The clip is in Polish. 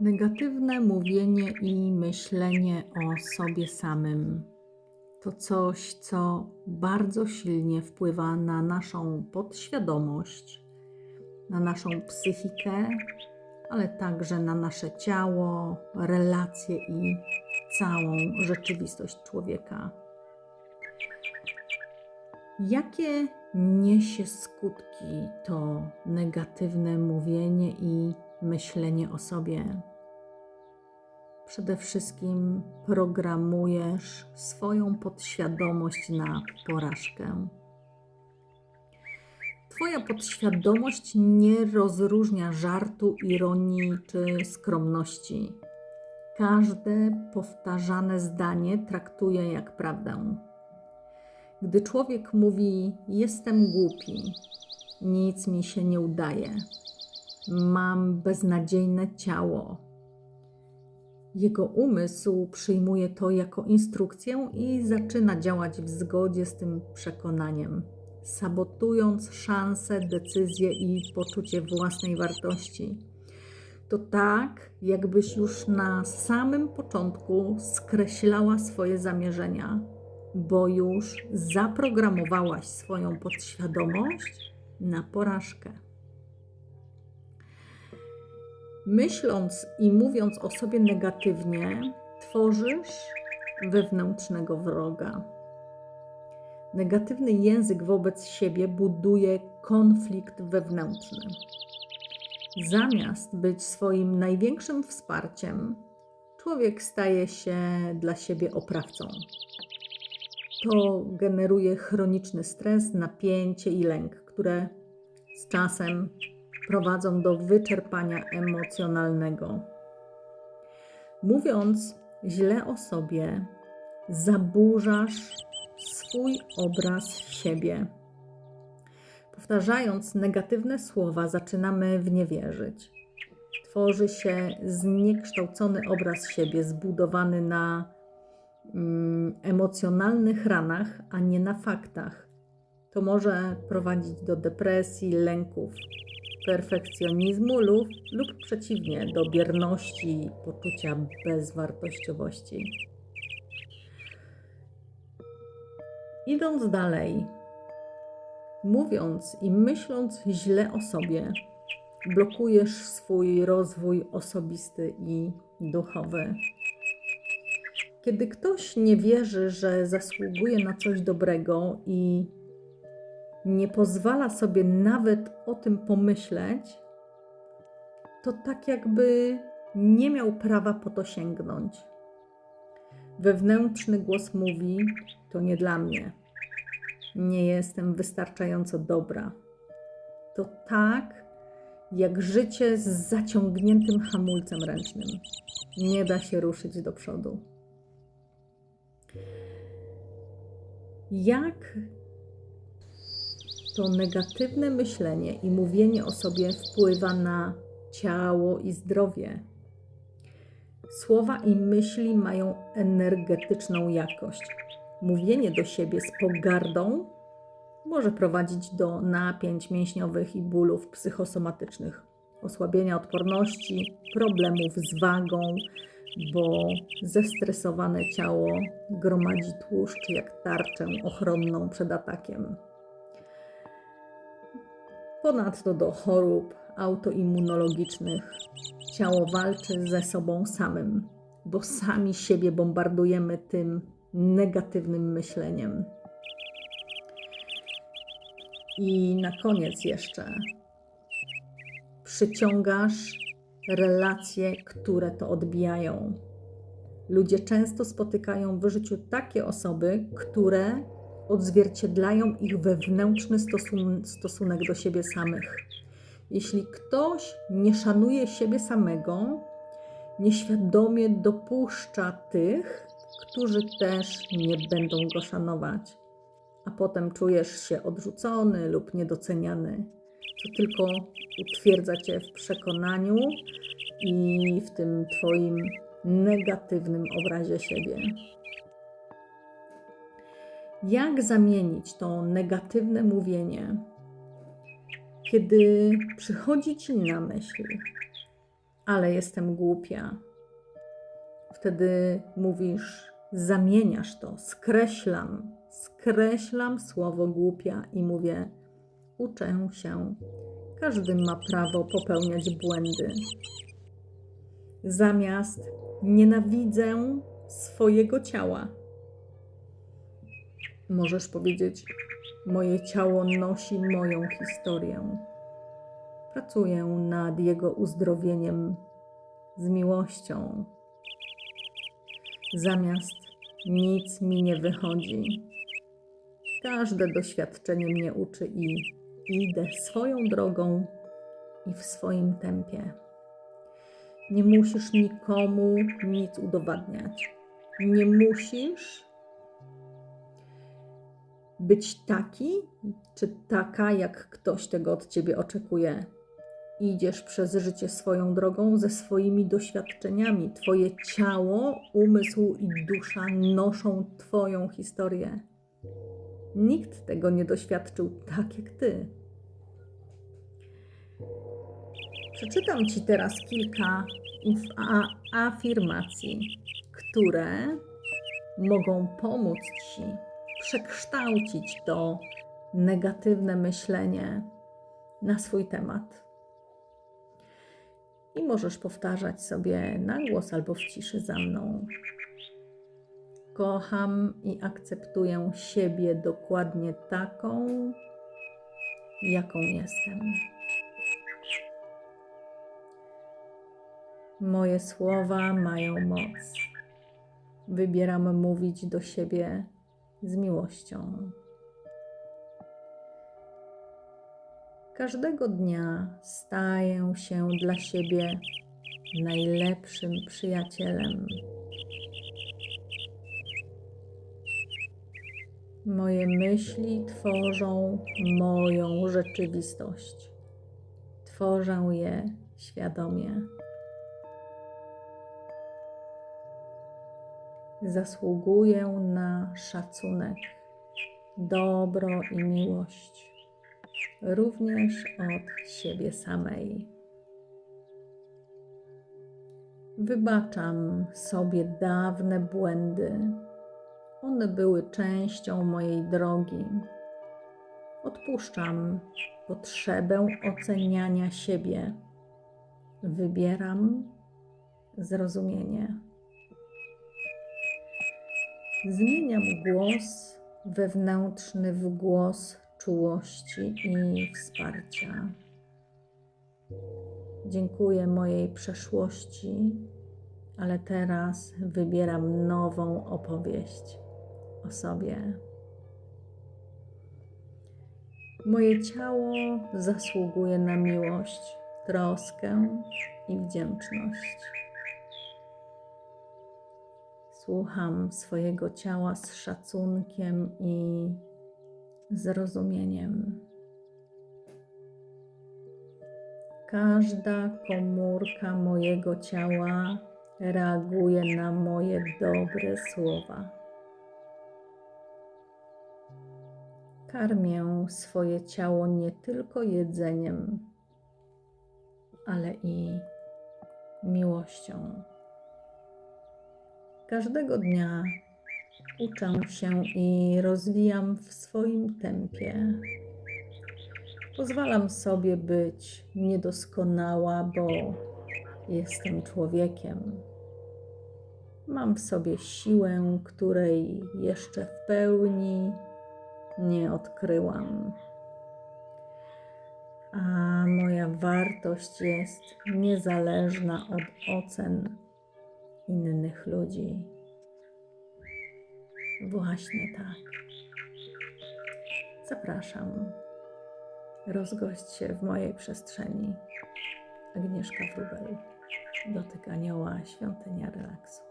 Negatywne mówienie i myślenie o sobie samym to coś, co bardzo silnie wpływa na naszą podświadomość, na naszą psychikę, ale także na nasze ciało, relacje i całą rzeczywistość człowieka. Jakie niesie skutki to negatywne mówienie i myślenie o sobie? Przede wszystkim programujesz swoją podświadomość na porażkę. Twoja podświadomość nie rozróżnia żartu, ironii czy skromności. Każde powtarzane zdanie traktuje jak prawdę. Gdy człowiek mówi: Jestem głupi, nic mi się nie udaje, mam beznadziejne ciało, jego umysł przyjmuje to jako instrukcję i zaczyna działać w zgodzie z tym przekonaniem, sabotując szanse, decyzje i poczucie własnej wartości. To tak, jakbyś już na samym początku skreślała swoje zamierzenia, bo już zaprogramowałaś swoją podświadomość na porażkę. Myśląc i mówiąc o sobie negatywnie, tworzysz wewnętrznego wroga. Negatywny język wobec siebie buduje konflikt wewnętrzny. Zamiast być swoim największym wsparciem, człowiek staje się dla siebie oprawcą. To generuje chroniczny stres, napięcie i lęk, które z czasem prowadzą do wyczerpania emocjonalnego. Mówiąc źle o sobie, zaburzasz swój obraz siebie. Powtarzając negatywne słowa, zaczynamy w nie wierzyć. Tworzy się zniekształcony obraz siebie, zbudowany na mm, emocjonalnych ranach, a nie na faktach. To może prowadzić do depresji, lęków, perfekcjonizmu lub, lub przeciwnie, do bierności poczucia bezwartościowości. Idąc dalej, mówiąc i myśląc źle o sobie, blokujesz swój rozwój osobisty i duchowy. Kiedy ktoś nie wierzy, że zasługuje na coś dobrego i nie pozwala sobie nawet o tym pomyśleć, to tak jakby nie miał prawa po to sięgnąć. Wewnętrzny głos mówi: To nie dla mnie. Nie jestem wystarczająco dobra. To tak, jak życie z zaciągniętym hamulcem ręcznym. Nie da się ruszyć do przodu. Jak to negatywne myślenie i mówienie o sobie wpływa na ciało i zdrowie. Słowa i myśli mają energetyczną jakość. Mówienie do siebie z pogardą może prowadzić do napięć mięśniowych i bólów psychosomatycznych, osłabienia odporności, problemów z wagą, bo zestresowane ciało gromadzi tłuszcz jak tarczę ochronną przed atakiem. Ponadto do chorób autoimmunologicznych ciało walczy ze sobą samym, bo sami siebie bombardujemy tym negatywnym myśleniem. I na koniec jeszcze przyciągasz relacje, które to odbijają. Ludzie często spotykają w życiu takie osoby, które odzwierciedlają ich wewnętrzny stosun stosunek do siebie samych. Jeśli ktoś nie szanuje siebie samego, nieświadomie dopuszcza tych, którzy też nie będą go szanować, a potem czujesz się odrzucony lub niedoceniany, co tylko utwierdza cię w przekonaniu i w tym Twoim negatywnym obrazie siebie. Jak zamienić to negatywne mówienie, kiedy przychodzi ci na myśl, ale jestem głupia. Wtedy mówisz, zamieniasz to, skreślam, skreślam słowo głupia i mówię, uczę się. Każdy ma prawo popełniać błędy. Zamiast nienawidzę swojego ciała, możesz powiedzieć: Moje ciało nosi moją historię. Pracuję nad jego uzdrowieniem z miłością. Zamiast nic mi nie wychodzi. Każde doświadczenie mnie uczy i idę swoją drogą i w swoim tempie. Nie musisz nikomu nic udowadniać. Nie musisz być taki czy taka, jak ktoś tego od ciebie oczekuje. Idziesz przez życie swoją drogą ze swoimi doświadczeniami. Twoje ciało, umysł i dusza noszą Twoją historię. Nikt tego nie doświadczył tak jak Ty. Przeczytam Ci teraz kilka afirmacji, które mogą pomóc Ci przekształcić to negatywne myślenie na swój temat. I możesz powtarzać sobie na głos albo w ciszy za mną. Kocham i akceptuję siebie dokładnie taką, jaką jestem. Moje słowa mają moc. Wybieram mówić do siebie z miłością. Każdego dnia staję się dla siebie najlepszym przyjacielem. Moje myśli tworzą moją rzeczywistość. Tworzę je świadomie. Zasługuję na szacunek, dobro i miłość, również od siebie samej. Wybaczam sobie dawne błędy. One były częścią mojej drogi. Odpuszczam potrzebę oceniania siebie. Wybieram zrozumienie. Zmieniam głos wewnętrzny w głos czułości i wsparcia. Dziękuję mojej przeszłości, ale teraz wybieram nową opowieść o sobie. Moje ciało zasługuje na miłość, troskę i wdzięczność. Słucham swojego ciała z szacunkiem i zrozumieniem. Każda komórka mojego ciała reaguje na moje dobre słowa. Karmię swoje ciało nie tylko jedzeniem, ale i miłością. Każdego dnia uczę się i rozwijam w swoim tempie. Pozwalam sobie być niedoskonała, bo jestem człowiekiem. Mam w sobie siłę, której jeszcze w pełni nie odkryłam. A moja wartość jest niezależna od ocen innych ludzi. Właśnie tak. Zapraszam. Rozgość się w mojej przestrzeni. Agnieszka Wrubel. Dotyk anioła, świątynia relaksu.